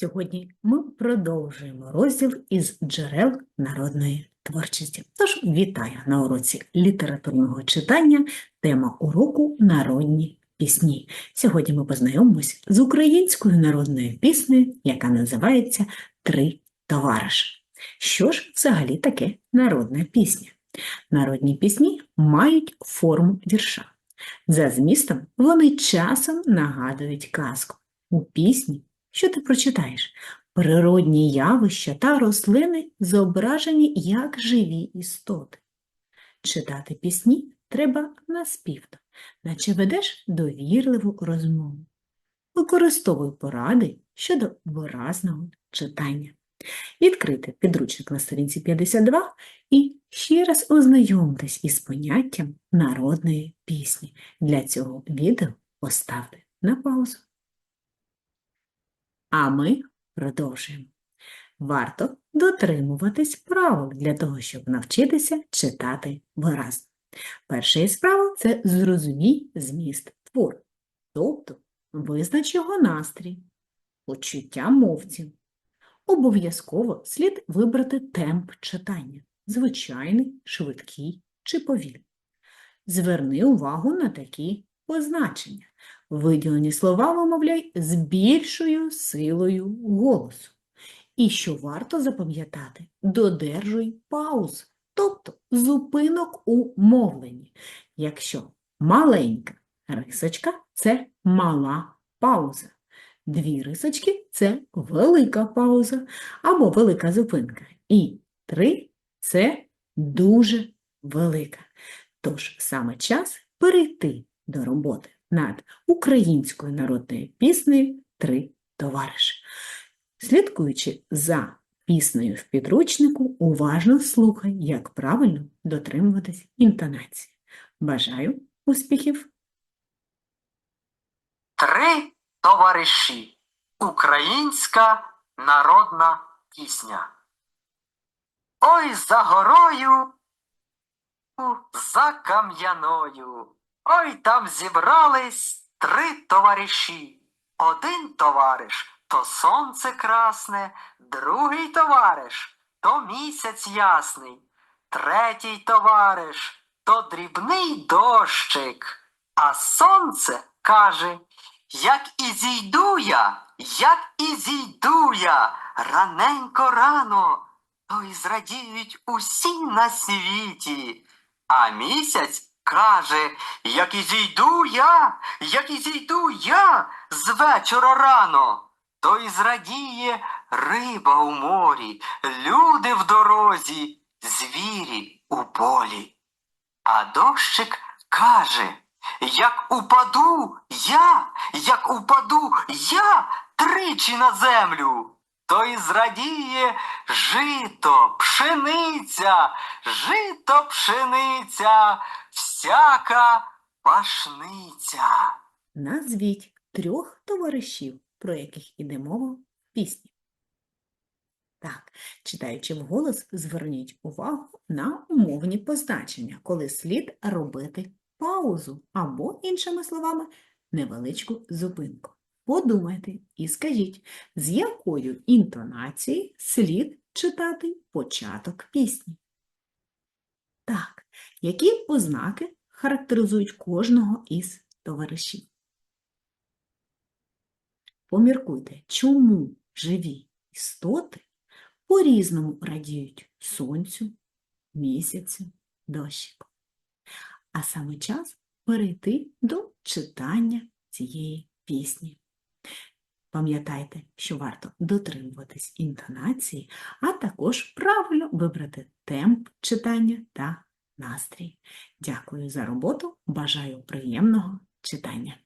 Сьогодні ми продовжуємо розділ із джерел народної творчості. Тож вітаю на уроці літературного читання. Тема уроку народні пісні. Сьогодні ми познайомимось з українською народною піснею, яка називається Три товариші. Що ж взагалі таке народна пісня? Народні пісні мають форму вірша. За змістом вони часом нагадують казку. У пісні, що ти прочитаєш, природні явища та рослини зображені як живі істоти. Читати пісні треба наспівно, наче ведеш довірливу розмову. Використовуй поради щодо виразного читання. Відкрити підручник на сторінці 52 і ще раз ознайомтесь із поняттям народної пісні. Для цього відео поставте на паузу. А ми продовжуємо. Варто дотримуватись правил для того, щоб навчитися читати виразно. Перша із правил – це зрозумій зміст твору, тобто визнач його настрій, почуття мовців. Обов'язково слід вибрати темп читання – звичайний, швидкий чи повільний. Зверни увагу на такі позначення. Виділені слова вимовляй з більшою силою голосу. І що варто запам'ятати, додержуй пауз, тобто зупинок у мовленні. Якщо маленька рисочка – це мала пауза. Дві рисочки – це велика пауза або велика зупинка. І три – це дуже велика. Тож саме час перейти до роботи над українською народною піснею «Три товариші». Слідкуючи за піснею в підручнику, уважно слухай, як правильно дотримуватись інтонації. Бажаю успіхів! Три товариші. Українська народна пісня. Ой за горою, за кам'яною. Ой там зібрались три товариші. Один товариш то сонце красне, другий товариш то місяць ясний, третій товариш то дрібний дощик. А сонце каже, як і зійду я, як і зійду я, раненько рано, то й зрадіють усі на світі. А місяць каже, як і зійду я, як і зійду я з вечора рано, то й зрадіє риба у морі, люди в дорозі, звірі у полі. А дощик каже, як упаду я, як упаду я тричі на землю, то й зрадіє жито, пшениця, жито, пшениця, всяка пашниця. Назвіть трьох товаришів, про яких іде мова в пісні. Так, читаючи вголос, зверніть увагу на умовні позначення, коли слід робити паузу або, іншими словами, невеличку зупинку. Подумайте і скажіть, з якою інтонацією слід читати початок пісні. Так, які ознаки характеризують кожного із товаришів? Поміркуйте, чому живі істоти по-різному радіють сонцю, місяцю, дощику. А саме час перейти до читання цієї пісні. Пам'ятайте, що варто дотримуватись інтонації, а також правильно вибрати темп читання та настрій. Дякую за роботу, бажаю приємного читання.